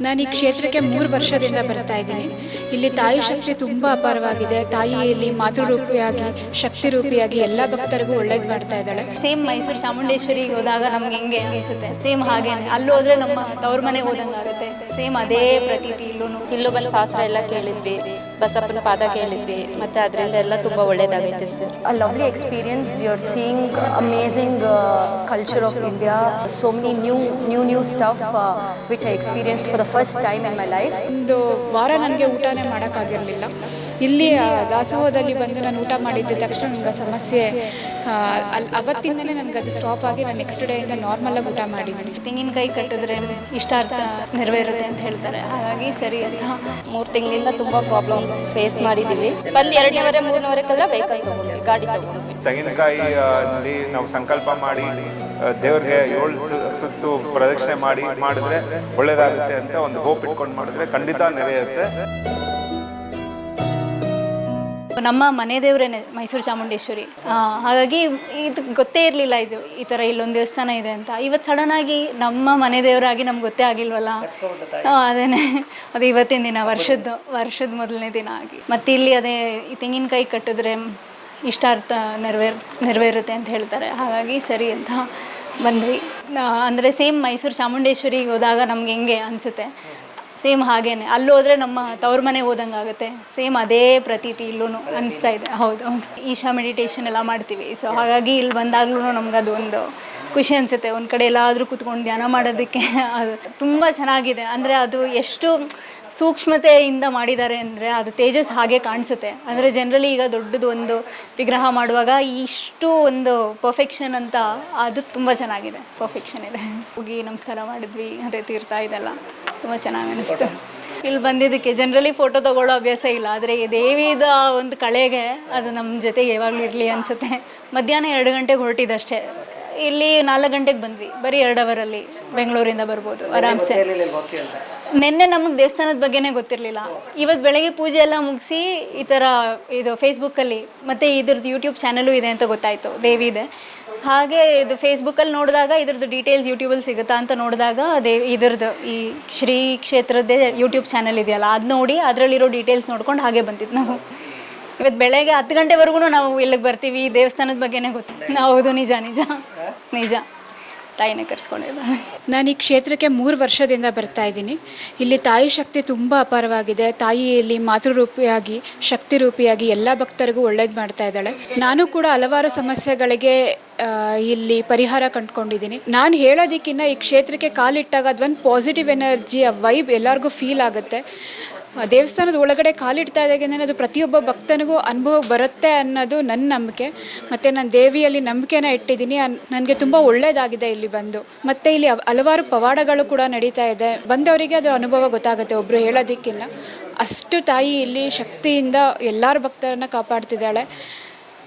ನಾನು ಈ ಕ್ಷೇತ್ರಕ್ಕೆ ಮೂರು ವರ್ಷದಿಂದ ಬರ್ತಾ ಇದ್ದೀನಿ. ಇಲ್ಲಿ ತಾಯಿ ಶಕ್ತಿ ತುಂಬ ಅಪಾರವಾಗಿದೆ. ತಾಯಿಯಲ್ಲಿ ಮಾತೃರೂಪಿಯಾಗಿ ಶಕ್ತಿ ರೂಪಿಯಾಗಿ ಎಲ್ಲ ಭಕ್ತರಿಗೂ ಒಳ್ಳೇದು ಮಾಡ್ತಾ ಇದ್ದಾಳೆ. ಸೇಮ್ ಮೈಸೂರು ಚಾಮುಂಡೇಶ್ವರಿಗೆ ಹೋದಾಗ ನಮ್ಗೆ ಹೆಂಗೆ ಅನಿಸುತ್ತೆ? ಸೇಮ್ ಹಾಗೆ ಅಲ್ಲಿ ಹೋದ್ರೆ ನಮ್ಮ ತವ್ರ ಮನೆ ಹೋದಂಗೆ ಆಗುತ್ತೆ. ಸೇಮ್ ಅದೇ ಪ್ರತೀತಿ ಇಲ್ಲೂ ಇಲ್ಲೂ ಬಂದು ಶಾಸ್ತ್ರ ಎಲ್ಲ ಕೇಳಿದ್ವಿ. ಬಸಪ್ಪನ ಪಾದ ಕೇಳಿದ್ವಿ. ಮತ್ತೆ ಅದರಿಂದ ಎಲ್ಲ ತುಂಬ ಒಳ್ಳೇದಾಗೈತೆ sir. A lovely experience you are seeing amazing culture of India. So many new new, new stuff which I experience for for the time in my life ಒಂದು ವಾರ ನನಗೆ ಊಟನೇ ಮಾಡೋಕ್ಕಾಗಿರಲಿಲ್ಲ. ಇಲ್ಲಿ ದಾಸೋಹದಲ್ಲಿ ಬಂದು ನಾನು ಊಟ ಮಾಡಿದ್ದ ತಕ್ಷಣ ನನಗೆ ಸಮಸ್ಯೆ ಆ, ಅಲ್ಲಿ ಅವತ್ತಿಂದಲೇ ನನಗೆ ಅದು ಸ್ಟಾಪ್ ಆಗಿ ನಾನು ನೆಕ್ಸ್ಟ್ ಡೇಯಿಂದ ನಾರ್ಮಲಾಗಿ ಊಟ ಮಾಡಿದ್ದೀನಿ. ತೆಂಗಿನಕಾಯಿ ಕಟ್ಟಿದ್ರೆ ಇಷ್ಟಾರ್ಥ ನೆರವೇರುತ್ತೆ ಅಂತ ಹೇಳ್ತಾರೆ. ಹಾಗಾಗಿ ಸರಿ ಅಂತ ಮೂರು ತಿಂಗಳಿಂದ ತುಂಬ ಪ್ರಾಬ್ಲಮ್ ಫೇಸ್ ಮಾಡಿದ್ದೀವಿ ಬಂದು ಎರಡನೇವರೆ ಮೂರನೇವರೆಗೆಲ್ಲ ವೆಹಿಕಲ್ ತೊಗೊಂಡ್ವಿ ಗಾಡಿ ತೊಗೊಂಡ್ವಿ. ತೆಂಗಿನಕಾಯಿ ಅಲ್ಲಿ ನಲ್ಲಿ ನಾವು ಸಂಕಲ್ಪ ಮಾಡಿ ದೇವ್ರಿಗೆ ಏಳು ಸುತ್ತು ಪ್ರದಕ್ಷಿಣೆ ಮಾಡಿ, ಮಾಡಿದ್ರೆ ಒಳ್ಳೇದಾಗುತ್ತೆ ಅಂತ ಒಂದು ಹೋಪ್ ಇಟ್ಕೊಂಡು ಮಾಡಿದ್ರೆ ಖಂಡಿತ ನೆರೆಯುತ್ತೆ. ನಮ್ಮ ಮನೆ ದೇವರೇನೆ ಮೈಸೂರು ಚಾಮುಂಡೇಶ್ವರಿ. ಹಾಗಾಗಿ ಇದು ಗೊತ್ತೇ ಇರಲಿಲ್ಲ ಇದು, ಈ ಥರ ಇಲ್ಲೊಂದು ದೇವಸ್ಥಾನ ಇದೆ ಅಂತ. ಇವತ್ತು ಸಡನ್ ಆಗಿ ನಮ್ಮ ಮನೆ ದೇವರಾಗಿ ನಮ್ಗೆ ಗೊತ್ತೇ ಆಗಿಲ್ವಲ್ಲ? ಅದೇನೆ. ಅದು ಇವತ್ತಿನ ದಿನ, ವರ್ಷದ್ದು, ವರ್ಷದ ಮೊದಲನೇ ದಿನ ಆಗಿ. ಮತ್ತು ಇಲ್ಲಿ ಅದೇ ಈ ತೆಂಗಿನಕಾಯಿ ಕಟ್ಟಿದ್ರೆ ಇಷ್ಟಾರ್ಥ ನೆರವೇರ್, ನೆರವೇರುತ್ತೆ ಅಂತ ಹೇಳ್ತಾರೆ. ಹಾಗಾಗಿ ಸರಿ ಅಂತ ಬಂದ್ವಿ. ಅಂದರೆ ಸೇಮ್ ಮೈಸೂರು ಚಾಮುಂಡೇಶ್ವರಿಗೆ ಹೋದಾಗ ನಮ್ಗೆ ಹೆಂಗೆ ಅನಿಸುತ್ತೆ? ಸೇಮ್ ಹಾಗೇನೆ. ಅಲ್ಲಿ ಹೋದ್ರೆ ನಮ್ಮ ತವ್ರ ಮನೆ ಹೋದಂಗೆ ಆಗುತ್ತೆ. ಸೇಮ್ ಅದೇ ಪ್ರತೀತಿ ಇಲ್ಲೂ ಅನಿಸ್ತಾ ಇದೆ. ಹೌದು ಹೌದು. ಈಶಾ ಮೆಡಿಟೇಷನ್ ಎಲ್ಲ ಮಾಡ್ತೀವಿ. ಸೊ ಹಾಗಾಗಿ ಇಲ್ಲಿ ಬಂದಾಗ್ಲೂ ನಮ್ಗೆ ಅದು ಒಂದು ಖುಷಿ ಅನಿಸುತ್ತೆ. ಒಂದು ಕಡೆ ಎಲ್ಲಾದರೂ ಕೂತ್ಕೊಂಡು ಧ್ಯಾನ ಮಾಡೋದಕ್ಕೆ ಅದು ತುಂಬ ಚೆನ್ನಾಗಿದೆ. ಅಂದರೆ ಅದು ಎಷ್ಟು ಸೂಕ್ಷ್ಮತೆಯಿಂದ ಮಾಡಿದ್ದಾರೆ ಅಂದರೆ ಅದು ತೇಜಸ್ ಹಾಗೆ ಕಾಣಿಸುತ್ತೆ. ಅಂದರೆ ಜನರಲಿ ಈಗ ದೊಡ್ಡದು ಒಂದು ವಿಗ್ರಹ ಮಾಡುವಾಗ ಇಷ್ಟು ಒಂದು ಪರ್ಫೆಕ್ಷನ್ ಅಂತ ಅದು ತುಂಬ ಚೆನ್ನಾಗಿದೆ. ಪರ್ಫೆಕ್ಷನ್ ಇದೆ. ಹೋಗಿ ನಮಸ್ಕಾರ ಮಾಡಿದ್ವಿ, ಅದೇ ತೀರ್ಥ ಇದೆಲ್ಲ. ತುಂಬ ಚೆನ್ನಾಗಿ ಅನಿಸ್ತು. ಇಲ್ಲಿ ಬಂದಿದ್ದಕ್ಕೆ ಜನರಲಿ ಫೋಟೋ ತಗೊಳ್ಳೋ ಅಭ್ಯಾಸ ಇಲ್ಲ. ಆದರೆ ದೇವಿದ ಒಂದು ಕಳೆಗೆ ಅದು ನಮ್ಮ ಜೊತೆಗೆ ಯಾವಾಗಲೂ ಇರಲಿ ಅನಿಸುತ್ತೆ. ಮಧ್ಯಾಹ್ನ ಎರಡು ಗಂಟೆಗೆ ಹೊರಟಿದ್ದಷ್ಟೇ ಇಲ್ಲಿ ನಾಲ್ಕು ಗಂಟೆಗೆ ಬಂದ್ವಿ. ಬರೀ ಎರಡು ಅವರಲ್ಲಿ ಬೆಂಗಳೂರಿಂದ ಬರ್ಬೋದು, ಆರಾಮ್ಸೆ. ನಿನ್ನೆ ನಮಗೆ ದೇವಸ್ಥಾನದ ಬಗ್ಗೆನೇ ಗೊತ್ತಿರಲಿಲ್ಲ. ಇವತ್ತು ಬೆಳಗ್ಗೆ ಪೂಜೆ ಎಲ್ಲ ಮುಗಿಸಿ ಈ ಥರ ಇದು ಫೇಸ್ಬುಕ್ಕಲ್ಲಿ ಮತ್ತು ಇದ್ರದ್ದು ಯೂಟ್ಯೂಬ್ ಚಾನಲು ಇದೆ ಅಂತ ಗೊತ್ತಾಯಿತು ದೇವಿ ಇದೆ. ಹಾಗೆ ಇದು ಫೇಸ್ಬುಕ್ಕಲ್ಲಿ ನೋಡಿದಾಗ ಇದ್ರದ್ದು ಡೀಟೇಲ್ಸ್ ಯೂಟ್ಯೂಬಲ್ಲಿ ಸಿಗುತ್ತಾ ಅಂತ ನೋಡಿದಾಗ ದೇವಿ ಇದ್ರದ್ದು ಈ ಶ್ರೀ ಕ್ಷೇತ್ರದ್ದೇ ಯೂಟ್ಯೂಬ್ ಚಾನಲ್ ಇದೆಯಲ್ಲ ಅದು ನೋಡಿ ಅದರಲ್ಲಿರೋ ಡೀಟೇಲ್ಸ್ ನೋಡ್ಕೊಂಡು ಹಾಗೆ ಬಂದಿದ್ದು ನಾವು. ಇವತ್ತು ಬೆಳಗ್ಗೆ ಹತ್ತು ಗಂಟೆವರೆಗೂ ನಾವು ಇಲ್ಲಿಗೆ ಬರ್ತೀವಿ ದೇವಸ್ಥಾನದ ಬಗ್ಗೆನೇ ಗೊತ್ತು ಹೌದು ನಿಜ ನಿಜ. ನಿಜ. ತಾಯಿನೇ ಕರ್ಸ್ಕೊಂಡಿದ್ದಾಳೆ ನಾನು ಈ ಕ್ಷೇತ್ರಕ್ಕೆ ಮೂರು ವರ್ಷದಿಂದ ಬರ್ತಾ ಇದ್ದೀನಿ. ಇಲ್ಲಿ ತಾಯಿ ಶಕ್ತಿ ತುಂಬ ಅಪಾರವಾಗಿದೆ. ತಾಯಿಯಲ್ಲಿ ಮಾತೃರೂಪಿಯಾಗಿ ಶಕ್ತಿ ರೂಪಿಯಾಗಿ ಎಲ್ಲ ಭಕ್ತರಿಗೂ ಒಳ್ಳೇದು ಮಾಡ್ತಾ ಇದ್ದಾಳೆ. ನಾನು ಕೂಡ ಹಲವಾರು ಸಮಸ್ಯೆಗಳಿಗೆ ಇಲ್ಲಿ ಪರಿಹಾರ ಕಂಡುಕೊಂಡಿದ್ದೀನಿ. ನಾನು ಹೇಳೋದಕ್ಕಿಂತ ಈ ಕ್ಷೇತ್ರಕ್ಕೆ ಕಾಲಿಟ್ಟಾಗ ಅದೊಂದು ಪಾಸಿಟಿವ್ ಎನರ್ಜಿ ಆ ವೈಬ್ ಎಲ್ಲರಿಗೂ ಫೀಲ್ ಆಗುತ್ತೆ. ದೇವಸ್ಥಾನದ ಒಳಗಡೆ ಕಾಲಿಡ್ತಾ ಇದ್ದಾಗೆ ಅದು ಪ್ರತಿಯೊಬ್ಬ ಭಕ್ತನಿಗೂ ಅನುಭವ ಬರುತ್ತೆ ಅನ್ನೋದು ನನ್ನ ನಂಬಿಕೆ. ಮತ್ತು ನಾನು ದೇವಿಯಲ್ಲಿ ನಂಬಿಕೆನ ಇಟ್ಟಿದ್ದೀನಿ ನನಗೆ ತುಂಬ ಒಳ್ಳೆಯದಾಗಿದೆ ಇಲ್ಲಿ ಬಂದು. ಮತ್ತು ಇಲ್ಲಿ ಹಲವಾರು ಪವಾಡಗಳು ಕೂಡ ನಡೀತಾ ಇದೆ. ಬಂದವರಿಗೆ ಅದು ಅನುಭವ ಗೊತ್ತಾಗುತ್ತೆ ಒಬ್ಬರು ಹೇಳೋದಕ್ಕಿಂತ ಅಷ್ಟು ತಾಯಿ ಇಲ್ಲಿ ಶಕ್ತಿಯಿಂದ ಎಲ್ಲರ ಭಕ್ತರನ್ನು ಕಾಪಾಡ್ತಿದ್ದಾಳೆ.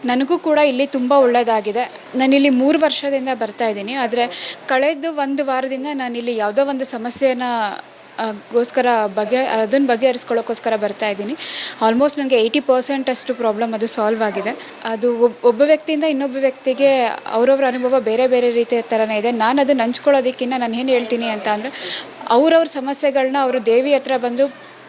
ನನಗೂ ಕೂಡ ಇಲ್ಲಿ ತುಂಬ ಒಳ್ಳೆಯದಾಗಿದೆ ನಾನಿಲ್ಲಿ ಮೂರು ವರ್ಷದಿಂದ ಬರ್ತಾ ಇದ್ದೀನಿ. ಆದರೆ ಕಳೆದ ಒಂದು ವಾರದಿಂದ ನಾನಿಲ್ಲಿ ಯಾವುದೋ ಒಂದು ಸಮಸ್ಯೆನ ಗೋಸ್ಕರ ಬಗೆ, ಅದನ್ನು ಬಗೆಹರಿಸ್ಕೊಳ್ಳೋಕ್ಕೋಸ್ಕರ ಬರ್ತಾ ಇದ್ದೀನಿ. ಆಲ್ಮೋಸ್ಟ್ ನನಗೆ ಏಯ್ಟಿ ಪರ್ಸೆಂಟ್ ಅಷ್ಟು ಪ್ರಾಬ್ಲಮ್ ಅದು ಸಾಲ್ವ್ ಆಗಿದೆ. ಅದು ಒಬ್, ಒಬ್ಬ ವ್ಯಕ್ತಿಯಿಂದ ಇನ್ನೊಬ್ಬ ವ್ಯಕ್ತಿಗೆ ಅವರವ್ರ ಅನುಭವ ಬೇರೆ ಬೇರೆ ರೀತಿಯ ಥರನೇ ಇದೆ. ನಾನು ಅದನ್ನು ಹಂಚ್ಕೊಳ್ಳೋದಕ್ಕಿಂತ ನಾನು ಏನು ಹೇಳ್ತೀನಿ ಅಂತ ಅಂದರೆ, ಅವ್ರವ್ರ ಸಮಸ್ಯೆಗಳನ್ನ ಅವರು ದೇವಿ ಹತ್ರ ಬಂದು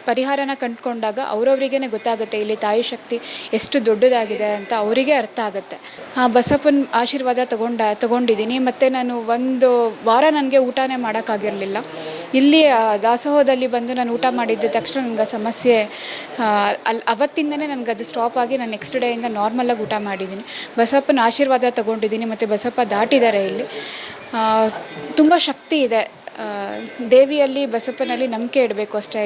ಪರಿಹಾರನ ಕಂಡುಕೊಂಡಾಗ ಅವ್ರವ್ರಿಗೇ ಗೊತ್ತಾಗುತ್ತೆ, ಇಲ್ಲಿ ತಾಯಿ ಶಕ್ತಿ ಎಷ್ಟು ದೊಡ್ಡದಾಗಿದೆ ಅಂತ ಅವರಿಗೆ ಅರ್ಥ ಆಗುತ್ತೆ. ಹಾಂ, ಬಸಪ್ಪನ ಆಶೀರ್ವಾದ ತಗೊಂಡ, ತಗೊಂಡಿದ್ದೀನಿ. ಮತ್ತು ನಾನು ಒಂದು ವಾರ ನನಗೆ ಊಟನೇ ಮಾಡೋಕ್ಕಾಗಿರಲಿಲ್ಲ. ಇಲ್ಲಿ ದಾಸೋಹದಲ್ಲಿ ಬಂದು ನಾನು ಊಟ ಮಾಡಿದ್ದ ತಕ್ಷಣ ನನಗೆ ಸಮಸ್ಯೆ ಅಲ್ಲಿ ಅವತ್ತಿಂದನೇ ನನಗೆ ಅದು ಸ್ಟಾಪ್ ಆಗಿ ನಾನು ನೆಕ್ಸ್ಟ್ ಡೇಯಿಂದ ನಾರ್ಮಲಾಗಿ ಊಟ ಮಾಡಿದ್ದೀನಿ. ಬಸಪ್ಪನ ಆಶೀರ್ವಾದ ತಗೊಂಡಿದ್ದೀನಿ ಮತ್ತು ಬಸಪ್ಪ ದಾಟಿದ್ದಾರೆ ಇಲ್ಲಿ. ತುಂಬ ಶಕ್ತಿ ಇದೆ. ದೇವಿಯಲ್ಲಿ ಬಸಪ್ಪನಲ್ಲಿ ನಂಬಿಕೆ ಇಡಬೇಕು ಅಷ್ಟೇ.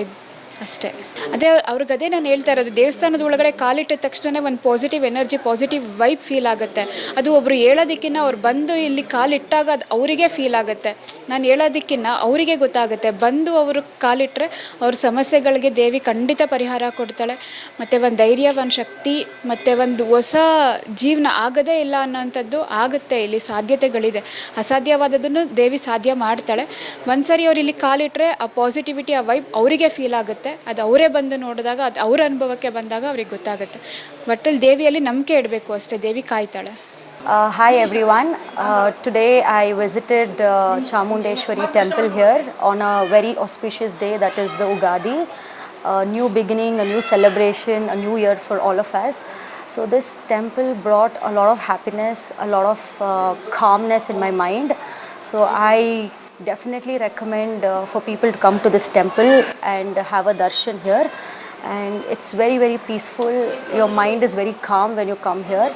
ಅಷ್ಟೇ. ಅದೇ ಅವ್ರಿಗೆ ಅದೇ ನಾನು ಹೇಳ್ತಾ ಇರೋದು, ದೇವಸ್ಥಾನದ ಒಳಗಡೆ ಕಾಲಿಟ್ಟ ತಕ್ಷಣ ಒಂದು positive energy positive vibe feel ಆಗುತ್ತೆ. ಅದು ಒಬ್ಬರು ಹೇಳೋದಕ್ಕಿಂತ ಅವ್ರು ಬಂದು ಇಲ್ಲಿ ಕಾಲಿಟ್ಟಾಗ ಅದು ಅವರಿಗೆ ಫೀಲ್ ಆಗುತ್ತೆ. ನಾನು ಹೇಳೋದಕ್ಕಿಂತ ಅವರಿಗೆ ಗೊತ್ತಾಗುತ್ತೆ. ಬಂದು ಅವರು ಕಾಲಿಟ್ಟರೆ ಅವ್ರ ಸಮಸ್ಯೆಗಳಿಗೆ ದೇವಿ ಖಂಡಿತ ಪರಿಹಾರ ಕೊಡ್ತಾಳೆ. ಮತ್ತು ಒಂದು ಧೈರ್ಯ, ಒಂದು ಶಕ್ತಿ, ಮತ್ತು ಒಂದು ಹೊಸ ಜೀವನ ಆಗದೇ ಇಲ್ಲ ಅನ್ನೋಂಥದ್ದು ಆಗುತ್ತೆ ಇಲ್ಲಿ ಸಾಧ್ಯತೆಗಳಿದೆ. ಅಸಾಧ್ಯವಾದದನ್ನು ದೇವಿ ಸಾಧ್ಯ ಮಾಡ್ತಾಳೆ. ಒಂದ್ಸರಿ ಅವ್ರು ಇಲ್ಲಿ ಕಾಲಿಟ್ಟರೆ ಆ ಪಾಸಿಟಿವಿಟಿ ಆ ವೈಬ್ ಅವರಿಗೆ ಫೀಲ್ ಆಗುತ್ತೆ. ಅದು ಅವರೇ ಬಂದು ನೋಡಿದಾಗ ಅದು ಅವ್ರ ಅನುಭವಕ್ಕೆ ಬಂದಾಗ ಅವ್ರಿಗೆ ಗೊತ್ತಾಗುತ್ತೆ ಒಟ್ಟಲ್ಲಿ ದೇವಿಯಲ್ಲಿ ನಂಬಿಕೆ ಇಡಬೇಕು ಅಷ್ಟೇ ದೇವಿ ಕಾಯ್ತಾಳೆ Uh, hi everyone. Uh, today I visited uh, Chamundeshwari temple here on a very auspicious day that is the Ugadi. A new beginning, a new celebration, a new year for all of us. So this temple brought a lot of happiness, a lot of uh, calmness in my mind. So I definitely recommend uh, for people to come to this temple and have a darshan here and it's very very peaceful. Your mind is very calm when you come here.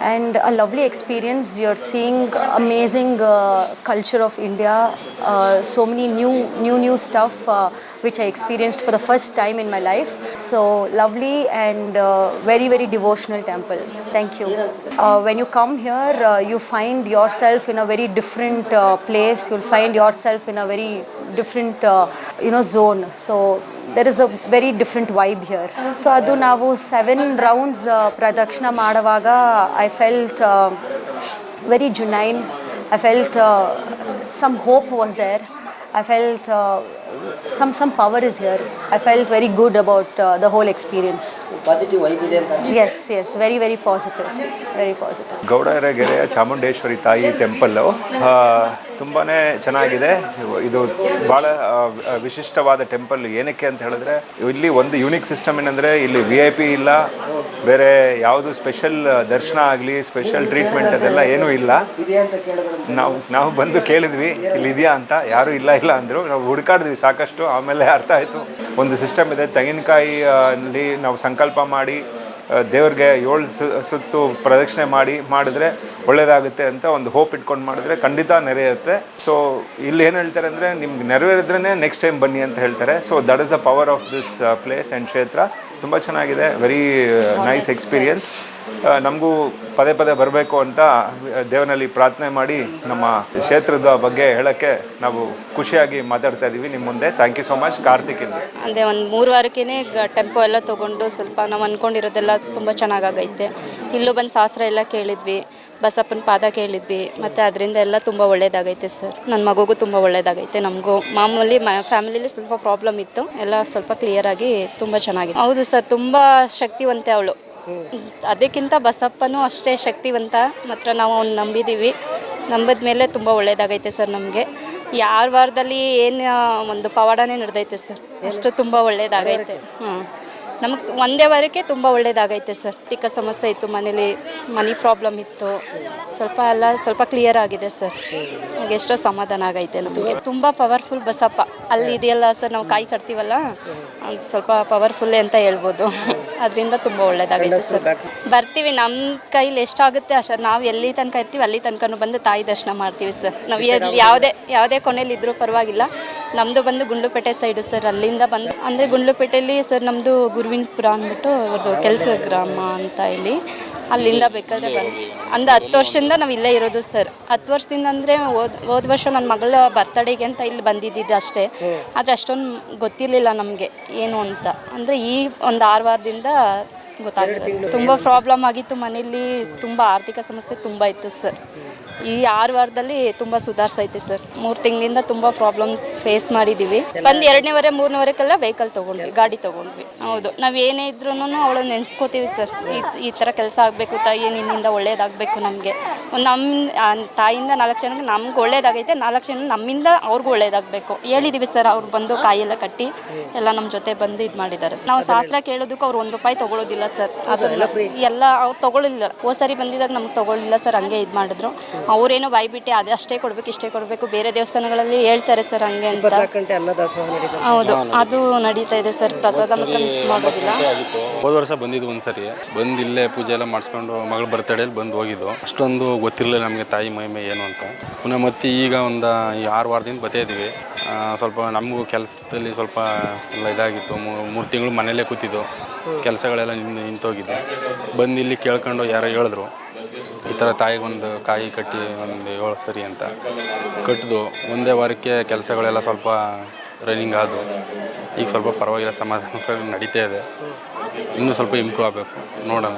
And a lovely experience. You're seeing amazing uh, culture of india. Uh, so many new new new stuff uh, which i experienced for the first time in my life. So lovely and uh, very very devotional temple. Thank you. Uh, when you come here uh, you find yourself in a very different place. You'll find yourself in a very different you know zone. So there is a very different vibe here so ಅದು ನಾವು seven rounds ಪ್ರದಕ್ಷಿಣ ಮಾಡುವಾಗ I felt very genuine I felt some hope was there I felt some some power is here I felt very good about the whole experience positive vibe ಇದೆ ಅಂತ yes yes very very positive very positive ಗೌಡರಗೆರೆಯ Chamundeshwari ತಾಯಿ temple ತುಂಬಾ ಚೆನ್ನಾಗಿದೆ. ಇದು ಭಾಳ ವಿಶಿಷ್ಟವಾದ temple. ಏನಕ್ಕೆ ಅಂತ ಹೇಳಿದ್ರೆ ಇಲ್ಲಿ ಒಂದು ಯೂನಿಕ್ ಸಿಸ್ಟಮ್ ಏನಂದರೆ ಇಲ್ಲಿ ವಿ ಐ ಪಿ ಇಲ್ಲ. ಬೇರೆ ಯಾವುದು ಸ್ಪೆಷಲ್ ದರ್ಶನ ಆಗಲಿ ಸ್ಪೆಷಲ್ ಟ್ರೀಟ್ಮೆಂಟ್ ಅದೆಲ್ಲ ಏನೂ ಇಲ್ಲ. ನಾವು ನಾವು ಬಂದು ಕೇಳಿದ್ವಿ ಇಲ್ಲಿ ಇದೆಯಾ ಅಂತ. ಯಾರೂ ಇಲ್ಲ ಇಲ್ಲ ಅಂದರು. ನಾವು ಹುಡುಕಾಡಿದ್ವಿ ಸಾಕಷ್ಟು. ಆಮೇಲೆ ಅರ್ಥ ಆಯಿತು. ಒಂದು ಸಿಸ್ಟಮ್ ಇದೆ. ತೆಂಗಿನಕಾಯಿ ಆ, ನಾವು ಸಂಕಲ್ಪ ಮಾಡಿ ದೇವ್ರಿಗೆ ಏಳು ಸುತ್ತು ಪ್ರದಕ್ಷಿಣೆ ಮಾಡಿ ಮಾಡಿದ್ರೆ ಒಳ್ಳೇದಾಗುತ್ತೆ ಅಂತ ಒಂದು ಹೋಪ್ ಇಟ್ಕೊಂಡು ಮಾಡಿದ್ರೆ ಖಂಡಿತ ನೆರೆಯುತ್ತೆ. ಸೊ ಇಲ್ಲಿ ಏನು ಹೇಳ್ತಾರೆ ಅಂದರೆ ನಿಮ್ಗೆ ನೆರವೇರಿದ್ರೇ ನೆಕ್ಸ್ಟ್ ಟೈಮ್ ಬನ್ನಿ ಅಂತ ಹೇಳ್ತಾರೆ. So that is the power of this place and ಕ್ಷೇತ್ರ. ತುಂಬ ಚೆನ್ನಾಗಿದೆ. ವೆರಿ ನೈಸ್ ಎಕ್ಸ್ಪೀರಿಯನ್ಸ್ ನಮಗೂ ಪದೇ ಪದೇ ಬರಬೇಕು ಅಂತ ದೇವನಲ್ಲಿ ಪ್ರಾರ್ಥನೆ ಮಾಡಿ ನಮ್ಮ ಕ್ಷೇತ್ರದ ಬಗ್ಗೆ ಹೇಳೋಕ್ಕೆ ನಾವು ಖುಷಿಯಾಗಿ ಮಾತಾಡ್ತಾ ಇದ್ದೀವಿ. ನಿಮ್ಮ ಮುಂದೆ thank you so much Karthik ಅಂದರೆ ಒಂದು ಮೂರು ವಾರಕ್ಕೇ ಟೆಂಪೋ ಎಲ್ಲ ತೊಗೊಂಡು ಸ್ವಲ್ಪ ನಾವು ಅಂದ್ಕೊಂಡಿರೋದೆಲ್ಲ ತುಂಬ ಚೆನ್ನಾಗಾಗೈತೆ. ಇಲ್ಲೂ ಬಂದು ಶಾಸ್ತ್ರ ಎಲ್ಲ ಕೇಳಿದ್ವಿ, ಬಸಪ್ಪನ ಪಾದ ಕೇಳಿದ್ವಿ, ಮತ್ತು ಅದರಿಂದ ಎಲ್ಲ ತುಂಬ ಒಳ್ಳೆಯದಾಗೈತೆ ಸರ್ ನನ್ನ ಮಗುಗೂ ತುಂಬ ಒಳ್ಳೆಯದಾಗೈತೆ ನಮಗೂ. ಮಾಮೂಲಿ ಮ ಫ್ಯಾಮಿಲಿಲಿ ಸ್ವಲ್ಪ ಪ್ರಾಬ್ಲಮ್ ಇತ್ತು, ಎಲ್ಲ ಸ್ವಲ್ಪ ಕ್ಲಿಯರಾಗಿ ತುಂಬ ಚೆನ್ನಾಗಿದೆ. ಹೌದು ಸರ್ ತುಂಬ ಶಕ್ತಿವಂತೆ ಅವಳು. ಅದಕ್ಕಿಂತ ಬಸಪ್ಪನೂ ಅಷ್ಟೇ ಶಕ್ತಿವಂತ. ಮಾತ್ರ ನಾವು ಅವ್ನು ನಂಬಿದ್ದೀವಿ ನಂಬಿದ ಮೇಲೆ ತುಂಬ ಒಳ್ಳೆಯದಾಗೈತೆ ಸರ್ ನಮಗೆ. ಯಾರ ವಾರದಲ್ಲಿ ಏನು ಒಂದು ಪವಾಡನೇ ನಡೆದೈತೆ ಸರ್. ಎಷ್ಟು ತುಂಬ ಒಳ್ಳೆಯದಾಗೈತೆ ಹಾಂ ನಮಗೆ ಒಂದೇ ವಾರಕ್ಕೆ ತುಂಬ ಒಳ್ಳೆಯದಾಗೈತೆ ಸರ್. ಟಿಕ್ಕ ಸಮಸ್ಯೆ ಇತ್ತು ಮನೇಲಿ ಮನಿ ಪ್ರಾಬ್ಲಮ್ ಇತ್ತು. ಸ್ವಲ್ಪ ಎಲ್ಲ ಸ್ವಲ್ಪ ಕ್ಲಿಯರ್ ಆಗಿದೆ ಸರ್. ನಮಗೆ ಎಷ್ಟೋ ಸಮಾಧಾನ ಆಗೈತೆ ನಮಗೆ. ತುಂಬ ಪವರ್ಫುಲ್ ಬಸಪ್ಪ. ಅಲ್ಲಿ ಇದೆಯಲ್ಲ ಸರ್ ನಾವು ಕಾಯಿ ಕಟ್ತೀವಲ್ಲ? ಅದು ಸ್ವಲ್ಪ ಪವರ್ಫುಲ್ಲೇ ಅಂತ ಹೇಳ್ಬೋದು. ಅದರಿಂದ ತುಂಬ ಒಳ್ಳೆಯದಾಗೈತೆ ಸರ್. ಬರ್ತೀವಿ ನಮ್ಮ ಕೈಲಿ ಎಷ್ಟಾಗುತ್ತೆ ಅಷ್ಟು ನಾವು ಎಲ್ಲಿ ತನಕ ಇರ್ತೀವಿ ಅಲ್ಲಿ ತನಕ ಬಂದು ತಾಯಿ ದರ್ಶನ ಮಾಡ್ತೀವಿ ಸರ್. ನಾವು ಎಲ್ಲಿ ಯಾವುದೇ ಯಾವುದೇ ಕೊನೆಯಲ್ಲಿ ಇದ್ರೂ ಪರವಾಗಿಲ್ಲ. ನಮ್ಮದು ಬಂದು ಗುಂಡ್ಲುಪೇಟೆ ಸೈಡು ಸರ್ ಅಲ್ಲಿಂದ ಬಂದು ಅಂದರೆ ಗುಂಡ್ಲುಪೇಟೆಯಲ್ಲಿ ಸರ್ ನಮ್ಮದು ಗುರುವಿನಪುರ ಅಂದ್ಬಿಟ್ಟು ಅವ್ರದ್ದು ಕೆಲಸ ಗ್ರಾಮ ಅಂತ ಇಲ್ಲಿ ಅಲ್ಲಿಂದ ಬೇಕಾದ್ರೆ ಬಂದು ಅಂದ ಹತ್ತು ವರ್ಷದಿಂದ ನಾವು ಇಲ್ಲೇ ಇರೋದು ಸರ್ ಹತ್ತು ವರ್ಷದಿಂದ ಅಂದರೆ ಹೋದ ಹೋದ ವರ್ಷ ನನ್ನ ಮಗಳ ಬರ್ತಡೇಗೆ ಅಂತ ಇಲ್ಲಿ ಬಂದಿದ್ದಿದ್ದು ಅಷ್ಟೇ. ಆದರೆ ಅಷ್ಟೊಂದು ಗೊತ್ತಿರಲಿಲ್ಲ ನಮಗೆ ಏನು ಅಂತ. ಅಂದರೆ ಈ ಒಂದು ಆರು ವಾರದಿಂದ ಗೊತ್ತಾಗಿದೆ ತುಂಬ ಪ್ರಾಬ್ಲಮ್ ಆಗಿತ್ತು ಮನೇಲಿ ತುಂಬ ಆರ್ಥಿಕ ಸಮಸ್ಯೆ ತುಂಬ ಇತ್ತು ಸರ್ ಈ ಆರು ವಾರದಲ್ಲಿ ತುಂಬ ಸುಧಾರಿಸೈತೆ ಸರ್. ಮೂರು ತಿಂಗಳಿಂದ ತುಂಬ ಪ್ರಾಬ್ಲಮ್ಸ್ ಫೇಸ್ ಮಾಡಿದ್ದೀವಿ. ಒಂದು ಎರಡನೇ ವರೆ ಮೂರನೇ ವಾರಕ್ಕೆಲ್ಲ ವೆಹಿಕಲ್ ತೊಗೊಂಡ್ವಿ ಗಾಡಿ ತೊಗೊಂಡ್ವಿ. ಹೌದು. ನಾವು ಏನೇ ಇದ್ರೂ ಅವಳು ನೆನೆಸ್ಕೋತೀವಿ ಸರ್. ಈ ಈ ಥರ ಕೆಲಸ ಆಗಬೇಕು ತಾಯಿ ನಿನ್ನಿಂದ ಒಳ್ಳೇದಾಗಬೇಕು ನಮಗೆ. ನಮ್ಮ ತಾಯಿಯಿಂದ ನಾಲ್ಕು ಜನಕ್ಕೆ ನಮ್ಗೆ ಒಳ್ಳೇದಾಗೈತೆ ನಾಲ್ಕು ಜನ ನಮ್ಮಿಂದ ಅವ್ರಿಗೂ ಒಳ್ಳೇದಾಗಬೇಕು. ಹೇಳಿದ್ದೀವಿ ಸರ್ ಅವ್ರು ಬಂದು ಕಾಯೆಲ್ಲ ಕಟ್ಟಿ ಎಲ್ಲ ನಮ್ಮ ಜೊತೆ ಬಂದು ಇದು ಮಾಡಿದ್ದಾರೆ ನಾವು ಶಾಸ್ತ್ರ ಕೇಳೋದಕ್ಕೆ ಅವ್ರು ಒಂದು ರೂಪಾಯಿ ತೊಗೊಳೋದಿಲ್ಲ ಸರ್. ಅದನ್ನ ಎಲ್ಲ ಅವ್ರು ತೊಗೊಳಿಲ್ಲ. ಓ ಸರಿ ಬಂದಿದ್ದಾಗ ನಮ್ಗೆ ತೊಗೊಳ್ಳಿಲ್ಲ ಸರ್ ಹಂಗೆ ಇದು ಮಾಡಿದ್ರು. ಅವರೇನೋ ಬಾಯ್ಬಿಟ್ಟು ಅದೇ ಅಷ್ಟೇ ಕೊಡಬೇಕು ಇಷ್ಟೇ ಕೊಡಬೇಕು ಬೇರೆ ದೇವಸ್ಥಾನಗಳಲ್ಲಿ ಹೇಳ್ತಾರೆ ಸರ್ ಹಂಗೆ ಅಂತ. ಇಪ್ಪತ್ನಾಲ್ಕು ಗಂಟೆ ಅನ್ನದಾಸೋಹ ನಡೀತದೆ ಹೌದು ಅದು ನಡೀತಾ ಇದೆ ಸರ್ ಪ್ರಸಾದ ಮಾತ್ರ ಮಿಸ್ ಮಾಡೋದಿಲ್ಲ. ಹೋದ ವರ್ಷ ಬಂದಿದ್ದು ಒಂದ್ಸರಿ ಬಂದು ಇಲ್ಲೇ ಪೂಜೆ ಎಲ್ಲ ಮಾಡಿಸ್ಕೊಂಡು ಮಗಳ ಬರ್ತಡೇಲಿ ಬಂದು ಹೋಗಿದ್ದು. ಅಷ್ಟೊಂದು ಗೊತ್ತಿರಲಿಲ್ಲ ನಮಗೆ ತಾಯಿ ಮಹಿಮೆ ಏನು ಅಂತ. ಪುನಃ ಮತ್ತೆ ಈಗ ಒಂದು ಈ ಆರು ವಾರದಿಂದ ಬರ್ತಾ ಇದ್ದೀವಿ ಆ, ಸ್ವಲ್ಪ ನಮಗೂ ಕೆಲಸದಲ್ಲಿ ಸ್ವಲ್ಪ ಎಲ್ಲ ಇದಾಗಿತ್ತು. ಮೂರು ತಿಂಗಳು ಮನೇಲೇ ಕೂತಿದ್ದು. ಕೆಲಸಗಳೆಲ್ಲ ನಿಂತು ನಿಂತೋಗಿದ್ದು ಬಂದು ಇಲ್ಲಿ ಕೇಳ್ಕೊಂಡು ಯಾರೋ ಹೇಳಿದ್ರು. ಈ ಥರ ತಾಯಿಗೊಂದು ಕಾಯಿ ಕಟ್ಟಿ ಒಂದು ಏಳು ಸರಿ ಅಂತ ಕಟ್ಟಿದು ಒಂದೇ ವಾರಕ್ಕೆ ಕೆಲಸಗಳೆಲ್ಲ ಸ್ವಲ್ಪ ರನ್ನಿಂಗ್ ಆದವು. ಈಗ ಸ್ವಲ್ಪ ಪರವಾಗಿಲ್ಲ, ಸಮಾಧಾನ ನಡೀತಾ ಇದೆ. ಇನ್ನೂ ಸ್ವಲ್ಪ ಇಂಪ್ರೂವ್ ಆಗಬೇಕು. ನೋಡೋಣ.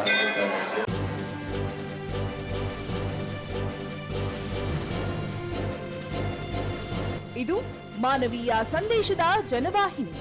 ಇದು ಮಾನವೀಯ ಸಂದೇಶದ ಜನವಾಹಿನಿ.